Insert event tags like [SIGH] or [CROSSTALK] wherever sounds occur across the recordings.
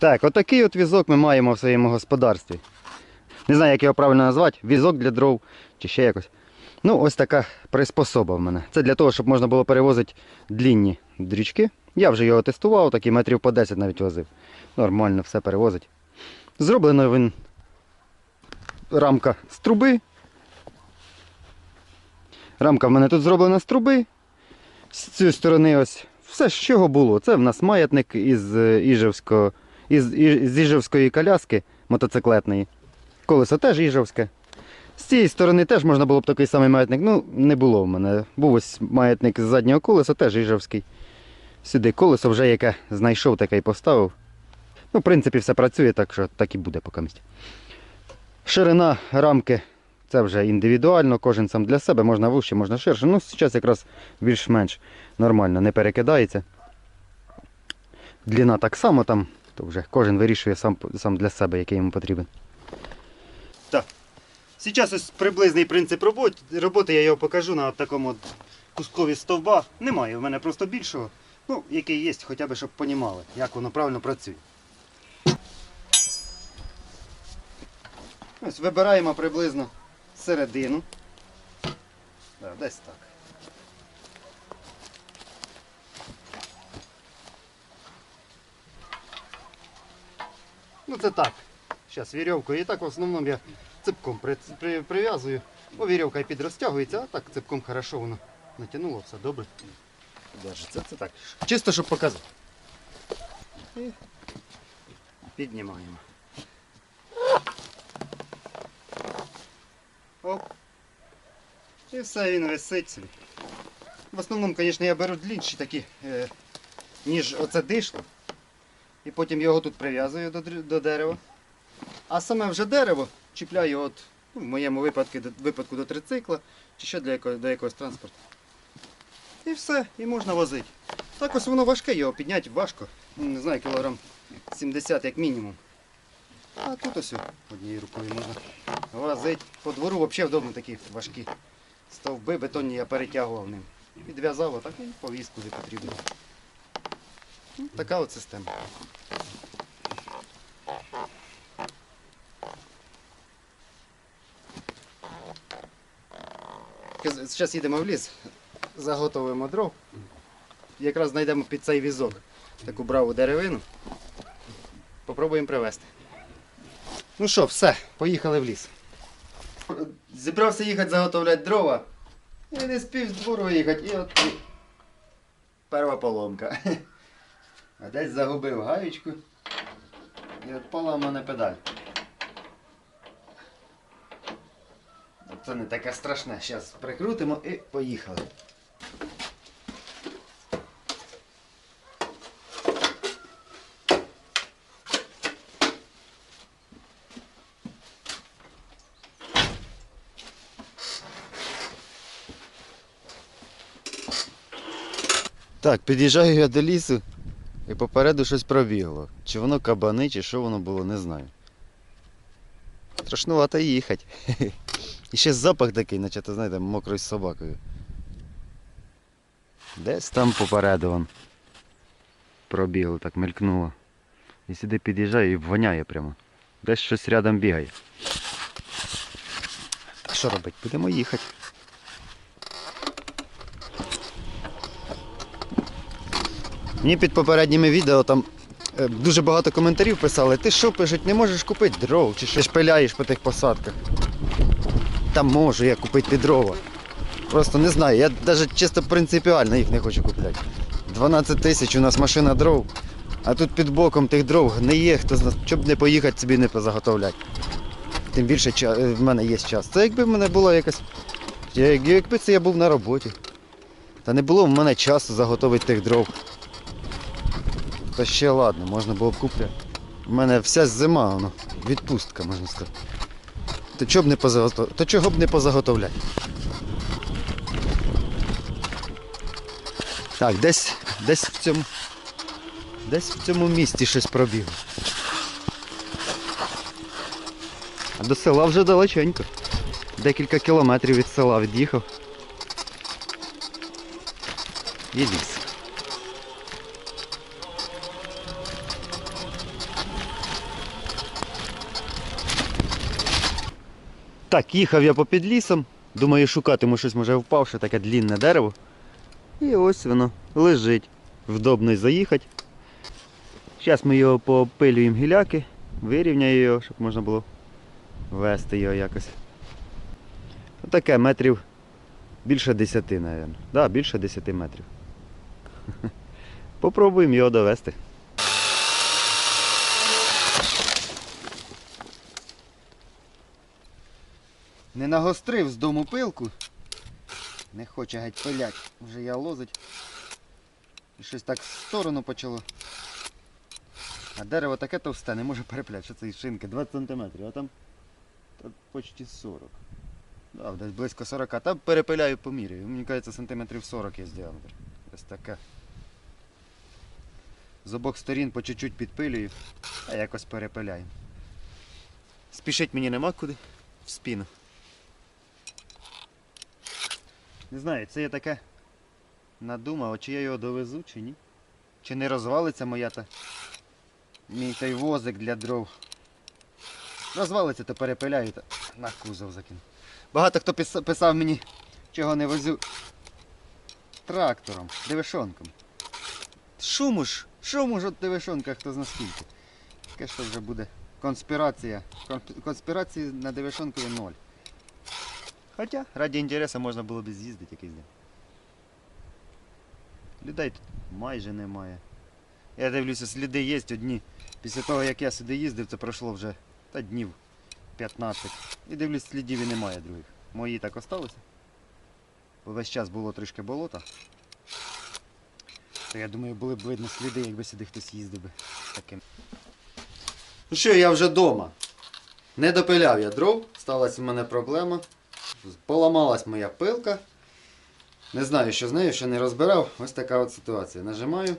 Так, отакий от візок ми маємо в своєму господарстві. Не знаю, як його правильно назвати. Візок для дров чи ще якось. Ну, ось така приспособа в мене. Це для того, щоб можна було перевозити длінні дрючки. Я вже його тестував, такі метрів по 10 навіть возив. Нормально все перевозить. Зроблено він рамка з труби. Рамка в мене тут зроблена з труби. З цієї сторони ось все, з чого було. Це в нас маятник із е, Іжевського, із, із Іжевської коляски мотоциклетної. Колесо теж Іжевське. З цієї сторони теж можна було б такий самий маятник. Ну, не було в мене. Був ось маятник з заднього колеса, теж Іжевський. Сюди колесо вже яке знайшов, таке і поставив. Ну, в принципі, все працює, так що так і буде поки. Ширина рамки це вже індивідуально, кожен сам для себе, можна вище, можна ширше. Ну, зараз якраз більш-менш нормально, не перекидається. Длина так само там, то вже кожен вирішує сам, сам для себе, який йому потрібен. Так. Зараз ось приблизний принцип роботи. Роботи я його покажу на такому кускові стовба. Немає в мене просто більшого. Ну, який є, хоча б щоб понімали, як воно правильно працює. Ось вибираємо приблизно середину. Да, десь так. Ну це так. Зараз вірьовкою. І так в основному я ципком при, при, прив'язую. Бо вірьовка і підрозтягується, а так ципком хорошо воно натягнуло, все добре. Держиться. Це так. Чисто, щоб показати. І піднімаємо. Оп. І все, він висить собі. В основному, звісно, я беру длінші такі, е, ніж оце дишло. І потім його тут прив'язую до, до дерева. А саме вже дерево чіпляю от, ну, в моєму випадку, до, випадку до трицикла чи ще для якого, до якогось транспорту. І все, і можна возити. Так ось воно важке, його підняти важко. Не знаю, кілограм 70 як мінімум. А тут ось однією рукою можна возити. По двору взагалі вдобно такі важкі стовби бетонні я перетягував ним. Підв'язав отак і повіз куди потрібно. Така от система. Зараз їдемо в ліс, заготовимо дров. Якраз знайдемо під цей візок таку браву деревину. Попробуємо привезти. Ну що, все, поїхали в ліс. Зібрався їхати заготовляти дрова. І не спів з двору їхати. І от і перша поломка. А десь загубив гаючку. І відпала в мене педаль. Це не таке страшне. Зараз прикрутимо і поїхали. Так, під'їжджаю я до лісу і попереду щось пробігло. Чи воно кабани, чи що воно було, не знаю. Страшнувато їхати. [LAUGHS] І ще запах такий, наче ти знаєте, мокрою собакою. Десь там попереду вон. Пробігло, так мелькнуло. І сюди під'їжджаю і воняє прямо. Десь щось рядом бігає. Та що робити? Будемо їхати. Мені під попередніми відео там е, дуже багато коментарів писали, ти що пишуть, не можеш купити дров, чи що ти ж пиляєш по тих посадках. Та можу я купити дрова. Просто не знаю, я навіть чисто принципіально їх не хочу купляти. 12 тисяч у нас машина дров, а тут під боком тих дров гниє, хто зна, щоб не поїхати собі не позаготовляти. Тим більше е, в мене є час. Це якби в мене була якась. Якби це я був на роботі. Та не було в мене часу заготовити тих дров. Та ще ладно, можна було б купляти. У мене вся зима, воно, відпустка, можна сказати. То чого б не позаготов... То чого б не позаготовляти? Так, десь, десь в цьому. Десь в цьому місті щось пробігло. А до села вже далеченько. Декілька кілометрів від села від'їхав. І ліс. Так, їхав я попід лісом. Думаю, шукатиму щось може впавше, таке длінне дерево. І ось воно лежить. Вдобно заїхати. Зараз ми його попилюємо гіляки, вирівняю його, щоб можна було вести його якось. Таке метрів більше 10, мабуть. Да, більше 10 метрів. [LAUGHS] Попробуємо його довести. Не нагострив з дому пилку. Не хоче геть пилять. Вже я лозить. І щось так в сторону почало. А дерево таке товсте, не може перепляти. Що це із шинки? 20 см, а там, там почти 40. Да, десь близько 40. Там перепиляю поміряю. Мені кажеться, сантиметрів 40 є діаметр. Ось таке. З обох сторін по чуть-чуть підпилюю, а якось перепиляю. Спішить мені нема куди. В спину. Не знаю, це я таке надумав, чи я його довезу, чи ні. Чи не розвалиться моя та мій той возик для дров. Розвалиться, то перепиляю та на кузов закину. Багато хто писав мені, чого не возю трактором, дивишонком. Шуму ж, шуму ж от дивишонка, хто зна скільки. Таке що вже буде конспірація. Кон- Конспірації на дивишонкові ноль. Хоча, раді інтересу можна було б з'їздити якийсь день. Людей тут майже немає. Я дивлюся, сліди є одні. Після того, як я сюди їздив, це пройшло вже та днів 15. І дивлюсь, слідів і немає других. Мої так осталися. Весь час було трішки болота. То я думаю, були б видно сліди, якби сюди хтось їздив би таким. Ну що, я вже вдома. Не допиляв я дров, сталася в мене проблема. Поламалась моя пилка. Не знаю, що з нею, ще не розбирав. Ось така от ситуація. Нажимаю.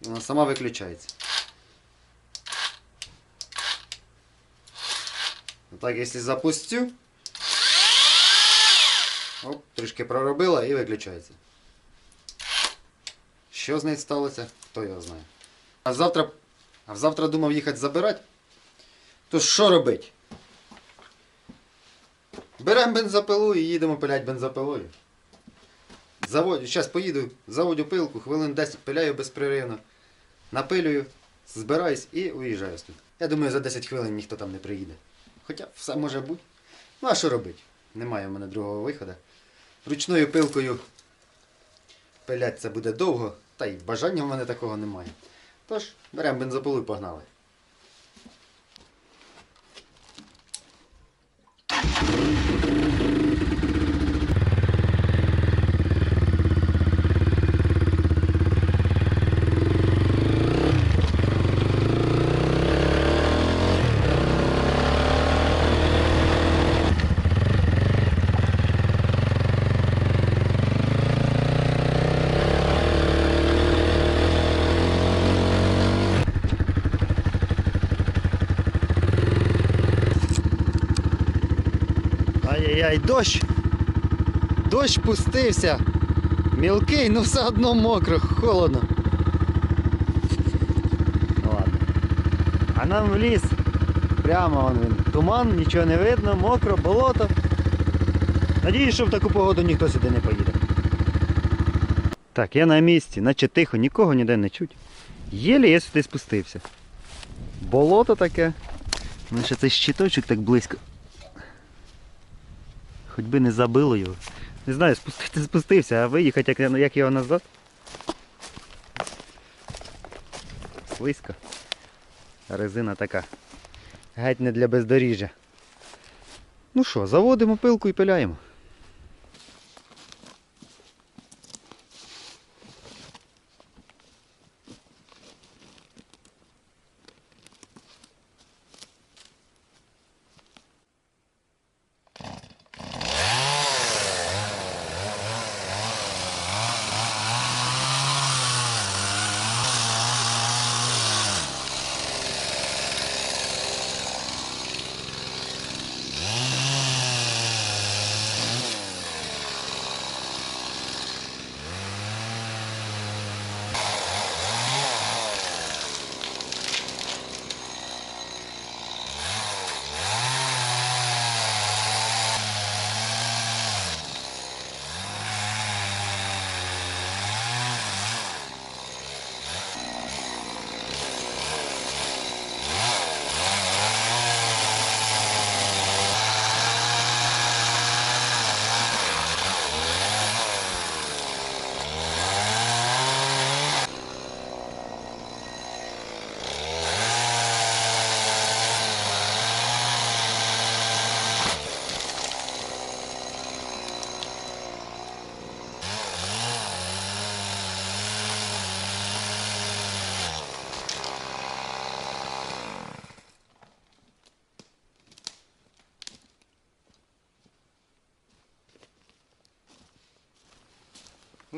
Вона сама виключається. Так, якщо запустю. Оп, трішки проробила і виключається. Що з нею сталося, хто його знає. А завтра, а завтра думав їхати забирати. То що робить? Беремо бензопилу і їдемо пилять бензопилою. Заводю, зараз поїду, заводю пилку, хвилин 10 пиляю безпреривно, напилюю, збираюсь і уїжджаю тут. Я думаю, за 10 хвилин ніхто там не приїде. Хоча все може бути. Ну а що робити? Немає в мене другого виходу. Ручною пилкою пилять це буде довго, та й бажання в мене такого немає. Тож, беремо бензопилу і погнали. Ай-яй-яй, дощ! Дощ пустився. Мілкий, ну все одно мокро, холодно. Ну Ладно. А нам в ліс. Прямо вон він. Туман, нічого не видно, мокро, болото. Надіюсь, що в таку погоду ніхто сюди не поїде. Так, я на місці, наче тихо, нікого ніде не чуть. Єлі я сюди спустився. Болото таке. Ну ще цей щиточок так близько. Хоч би не забило його. Не знаю, спустити спустився, а виїхати як, як його назад. Слизько. Резина така. Геть не для бездоріжжя. Ну що, заводимо пилку і пиляємо.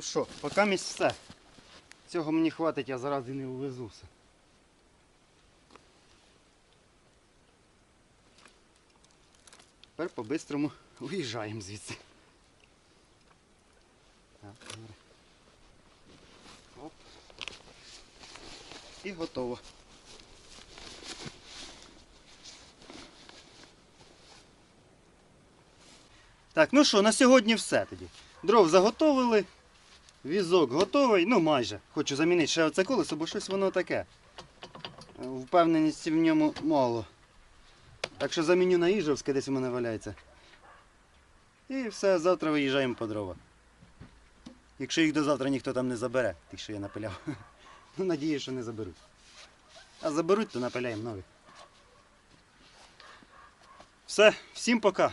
Ну що, поки місць все. Цього мені хватить, я зараз і не увезу все. Тепер по-бистрому виїжджаємо звідси. Так. Оп. І готово. Так, ну що, на сьогодні все тоді. Дров заготовили. Візок готовий, ну майже. Хочу замінити ще оце колесо, бо щось воно таке. Е, Впевненості в ньому мало. Так що заміню на Іжовське, десь у мене валяється. І все, завтра виїжджаємо по дрова. Якщо їх до завтра ніхто там не забере, тих, що я напиляв. [LAUGHS] Ну, надію, що не заберуть. А заберуть, то напиляємо нові. Все, всім пока.